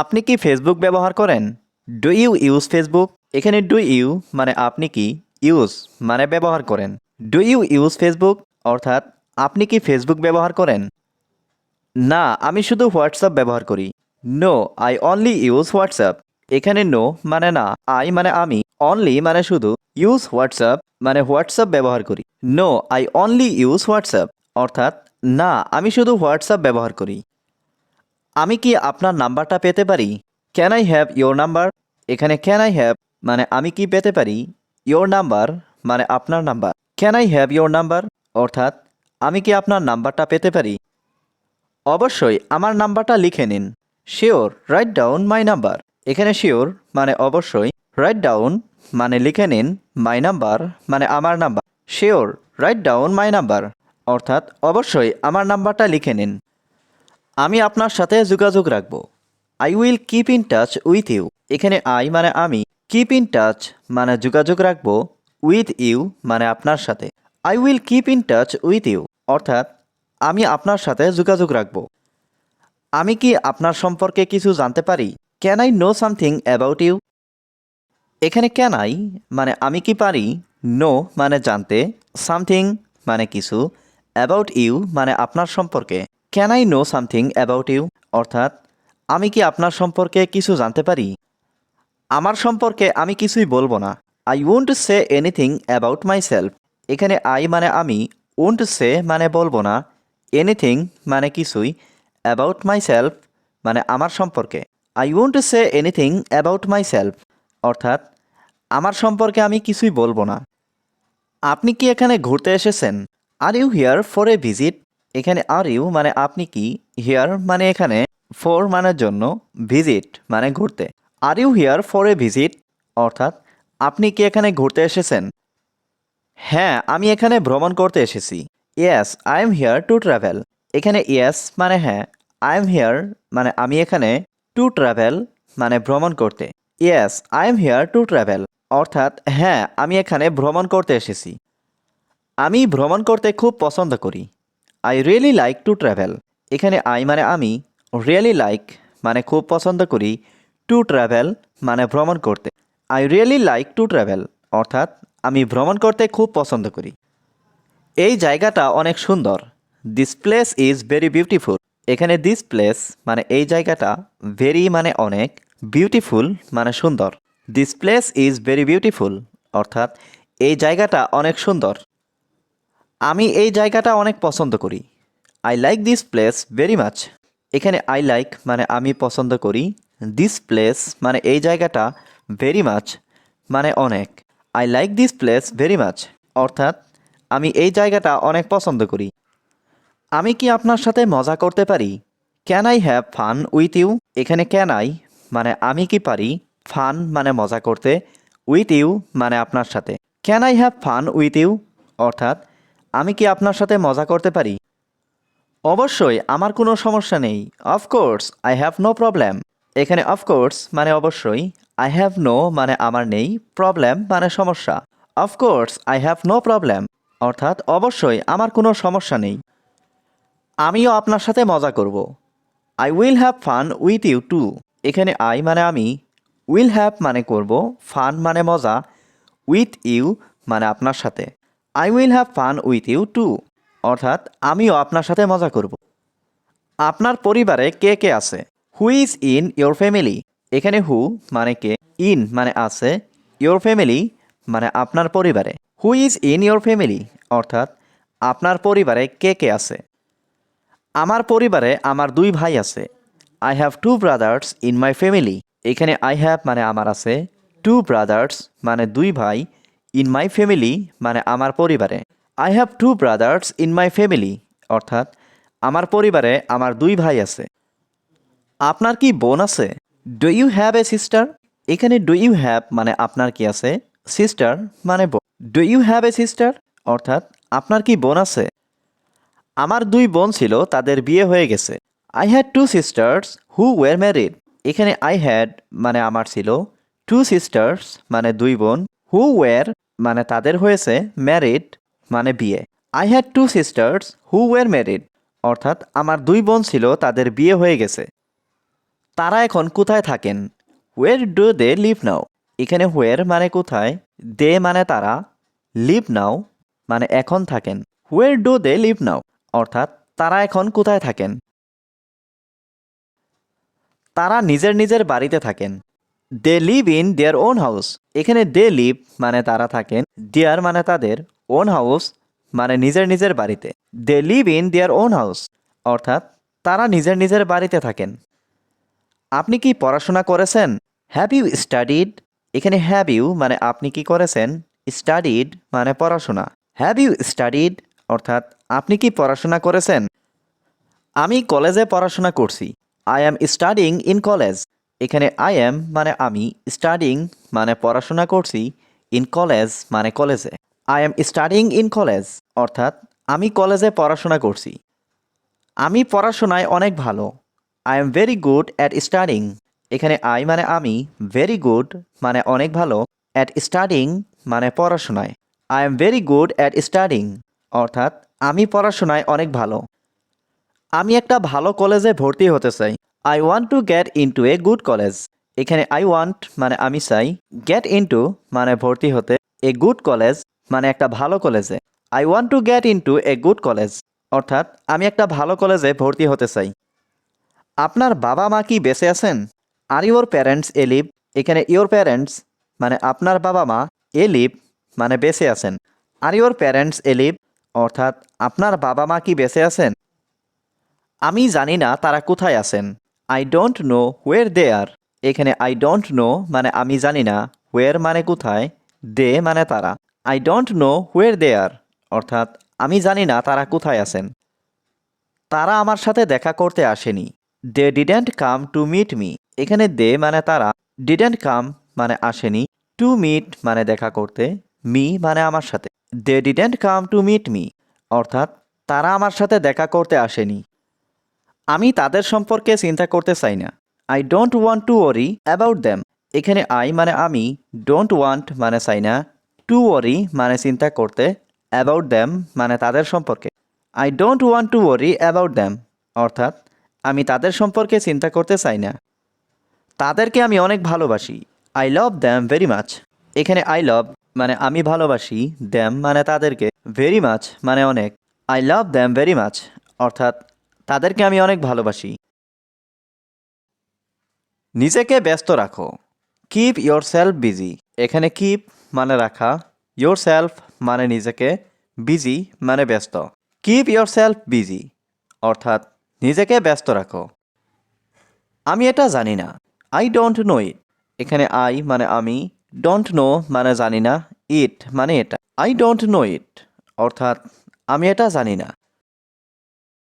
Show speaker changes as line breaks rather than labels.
আপনি কি ফেসবুক ব্যবহার করেন? ডু ইউ ইউজ ফেসবুক এখানে ডু ইউ মানে আপনি কি? ইউজ মানে ব্যবহার করেন। ডু ইউ ইউজ ফেসবুক অর্থাৎ আপনি কি ফেসবুক ব্যবহার করেন? না, আমি শুধু হোয়াটসঅ্যাপ ব্যবহার করি। No I only use WhatsApp এখানে নো মানে না আই মানে আমি। অনলি মানে শুধু ইউজ হোয়াটসঅ্যাপ মানে হোয়াটসঅ্যাপ ব্যবহার করি। No I only use WhatsApp অর্থাৎ না, আমি শুধু হোয়াটসঅ্যাপ ব্যবহার করি। আমি কি আপনার নাম্বারটা পেতে পারি? Can I have your number এখানে ক্যান আই হ্যাভ মানে আমি কি পেতে পারি? ইয়োর নাম্বার মানে আপনার number. Can I have your number অর্থাৎ, আমি কি আপনার নাম্বারটা পেতে পারি? অবশ্যই আমার নাম্বারটা লিখে নিন। Sure write down my number এখানে শিওর মানে অবশ্যই। রাইট ডাউন মানে লিখে নিন মাই নাম্বার মানে আমার number. Sure write down my number অর্থাৎ, অবশ্যই আমার নাম্বারটা লিখে নিন। আমি আপনার সাথে যোগাযোগ রাখব। I will keep in touch with you এখানে আই মানে আমি। কিপ ইন টাচ মানে যোগাযোগ রাখব। উইথ ইউ মানে আপনার সাথে। I will keep in touch with you অর্থাৎ, আমি আপনার সাথে যোগাযোগ রাখব। আমি কি আপনার সম্পর্কে কিছু জানতে পারি? Can I know something about you এখানে ক্যান আই মানে আমি কি পারি? নো মানে জানতে। সামথিং মানে কিছু। অ্যাবাউট ইউ মানে আপনার সম্পর্কে। Can I know something about you অর্থাৎ, আমি কি আপনার সম্পর্কে কিছু জানতে পারি? আমার সম্পর্কে আমি কিছুই বলব না। I won't say anything about myself এখানে আই মানে আমি ওন্ট সে মানে বলব না। এনিথিং মানে কিছুই। অ্যাবাউট মাই সেলফ মানে আমার সম্পর্কে। I won't say anything about myself অর্থাৎ, আমার সম্পর্কে আমি কিছুই বলব না। আপনি কি এখানে ঘুরতে এসেছেন? Are you here for a visit এখানে আর ইউ মানে আপনি কি হিয়ার মানে এখানে ফর মানে জন্য ভিজিট মানে ঘুরতে। Are you here for a visit অর্থাৎ, আপনি কি এখানে ঘুরতে এসেছেন? হ্যাঁ আমি এখানে ভ্রমণ করতে এসেছি। Yes I am here to travel এখানে ইয়েস মানে হ্যাঁ আই এম হিয়ার মানে আমি এখানে টু ট্রাভেল মানে ভ্রমণ করতে। Yes I am here to travel অর্থাৎ হ্যাঁ আমি এখানে ভ্রমণ করতে এসেছি। আমি ভ্রমণ করতে খুব পছন্দ করি। I really like to travel এখানে আই মানে আমি রিয়েলি লাইক মানে খুব পছন্দ করি টু ট্রাভেল মানে ভ্রমণ করতে। I really like to travel অর্থাৎ আমি ভ্রমণ করতে খুব পছন্দ করি। এই জায়গাটা অনেক সুন্দর। This place is very beautiful এখানে দিস প্লেস মানে এই জায়গাটা ভেরি মানে অনেক বিউটিফুল মানে সুন্দর। This place is very beautiful অর্থাৎ এই জায়গাটা অনেক সুন্দর। আমি এই জায়গাটা অনেক পছন্দ করি। I like this place very much এখানে আই লাইক মানে আমি পছন্দ করি। দিস প্লেস মানে এই জায়গাটা ভেরি মাচ মানে অনেক। I like this place very much অর্থাৎ আমি এই জায়গাটা অনেক পছন্দ করি। আমি কি আপনার সাথে মজা করতে পারি? Can I have fun with you এখানে ক্যান আই মানে আমি কি পারি? ফান মানে মজা করতে। উইথ ইউ মানে আপনার সাথে। Can I have fun with you অর্থাৎ আমি কি আপনার সাথে মজা করতে পারি? অবশ্যই, আমার কোনো সমস্যা নেই। Of course I have no problem এখানে অফকোর্স মানে অবশ্যই। আই হ্যাভ নো মানে আমার নেই। প্রবলেম মানে সমস্যা। Of course I have no problem অর্থাৎ, অবশ্যই, আমার কোনো সমস্যা নেই। আমিও আপনার সাথে মজা করব। I will have fun with you too এখানে আই মানে আমি। উইল হ্যাভ মানে করব। ফান মানে মজা। উইথ ইউ মানে আপনার সাথে। I will have fun with you too অর্থাৎ, আমিও আপনার সাথে মজা করব। আপনার পরিবারে কে কে আছে? Who is in your family এখানে হু মানে কে? ইন মানে আছে। ইয়োর ফ্যামিলি মানে আপনার পরিবারে। Who is in your family অর্থাৎ, আপনার পরিবারে কে কে আছে? আমার পরিবারে আমার দুই ভাই আছে। I have two brothers in my family এখানে আই হ্যাভ মানে আমার আছে। টু ব্রাদার্স মানে দুই ভাই ইন মাই ফ্যামিলি মানে আমার পরিবারে। I have two brothers in my family অর্থাৎ আমার পরিবারে আমার দুই ভাই আছে। আপনার কি বোন আছে? Do you have a sister এখানে ডু ইউ হ্যাভ মানে আপনার কি আছে? সিস্টার মানে বোন। Do you have a sister অর্থাৎ আপনার কি বোন আছে? আমার দুই বোন ছিল, তাদের বিয়ে হয়ে গেছে। I had two sisters who were married এখানে আই হ্যাড মানে আমার ছিল টু সিস্টার্স মানে দুই বোন হু ওয়ার মানে তাদের হয়েছে ম্যারিড মানে বিয়ে। I had two sisters who were married অর্থাৎ আমার দুই বোন ছিল, তাদের বিয়ে হয়ে গেছে। তারা এখন কোথায় থাকেন? Where do they live now এখানে হোয়ার মানে কোথায়? দে মানে তারা লিভ নাও মানে এখন থাকেন। Where do they live now অর্থাৎ তারা এখন কোথায় থাকেন? তারা নিজের নিজের বাড়িতে থাকেন। They live in their own house এখানে দে লিভ মানে তারা থাকেন। দেয়ার মানে তাদের ওন হাউস মানে নিজের নিজের বাড়িতে। They live in their own house অর্থাৎ তারা নিজের নিজের বাড়িতে থাকেন। আপনি কি পড়াশোনা করেছেন? হ্যাভ ইউ স্টাডিড এখানে হ্যাভ ইউ মানে আপনি কি করেছেন? স্টাডিড মানে পড়াশোনা। হ্যাভ ইউ স্টাডিড অর্থাৎ আপনি কি পড়াশোনা করেছেন? আমি কলেজে পড়াশোনা করছি। I am studying in college এখানে আই এম মানে আমি স্টাডিং মানে পড়াশোনা করছি ইন কলেজ মানে কলেজে I am studying in college অর্থাৎ আমি কলেজে পড়াশোনা করছি। আমি পড়াশোনায় অনেক ভালো। I am very good at studying এখানে আই মানে আমি ভেরি গুড মানে অনেক ভালো অ্যাট স্টাডিং মানে পড়াশোনায়। I am very good at studying অর্থাৎ আমি পড়াশোনায় অনেক ভালো। আমি একটা ভালো কলেজে ভর্তি হতে চাই। I want to get into a good college এখানে আই ওয়ান্ট মানে আমি চাই। গেট ইনটু মানে ভর্তি হতে। এ গুড কলেজ মানে একটা ভালো কলেজে I want to get into a good college অর্থাৎ আমি একটা ভালো কলেজে ভর্তি হতে চাই। আপনার বাবা মা কি বেঁচে আছেন? Are your parents alive এখানে ইউর প্যারেন্টস মানে আপনার বাবা মা এ লিভ মানে বেঁচে আছেন। Are your parents alive অর্থাৎ আপনার বাবা মা কি বেঁচে আছেন? আমি জানি না তারা কোথায় আছেন। I don't know where they are এখানে আই ডোন্ট নো মানে আমি জানি না। হোয়ের মানে কোথায়? দে মানে তারা। I don't know where they are অর্থাৎ আমি জানি না তারা কোথায় আছেন। তারা আমার সাথে দেখা করতে আসেনি। They didn't come to meet me এখানে দে মানে তারা। ডিডেন্ট কাম মানে আসেনি। টু মিট মানে দেখা করতে। মি মানে আমার সাথে। They didn't come to meet me অর্থাৎ তারা আমার সাথে দেখা করতে আসেনি। আমি তাদের সম্পর্কে চিন্তা করতে চাই না। I don't want to worry about them এখানে আই মানে আমি ডোন্ট ওয়ান্ট মানে চাই না। টু ওয়ারি মানে চিন্তা করতে অ্যাবাউট দ্যাম মানে তাদের সম্পর্কে। I don't want to worry about them অর্থাৎ, আমি তাদের সম্পর্কে চিন্তা করতে চাই না। তাদেরকে আমি অনেক ভালোবাসি। I love them very much এখানে আই লাভ মানে আমি ভালোবাসি দ্যাম মানে তাদেরকে ভেরি মাচ মানে অনেক। I love them very much অর্থাৎ তাদেরকে আমি অনেক ভালোবাসি। নিজেকে ব্যস্ত রাখো। কিপ ইয়োর সেলফ বিজি এখানে কিপ মানে রাখা। ইয়োর সেলফ মানে নিজেকে বিজি মানে ব্যস্ত। কিপ ইয়োর সেলফ বিজি অর্থাৎ নিজেকে ব্যস্ত রাখো। আমি এটা জানি না। আই ডোন্ট নো ইট এখানে আই মানে আমি। ডোন্ট নো মানে জানি না। ইট মানে এটা। আই ডোন্ট নো ইট অর্থাৎ আমি এটা জানি না।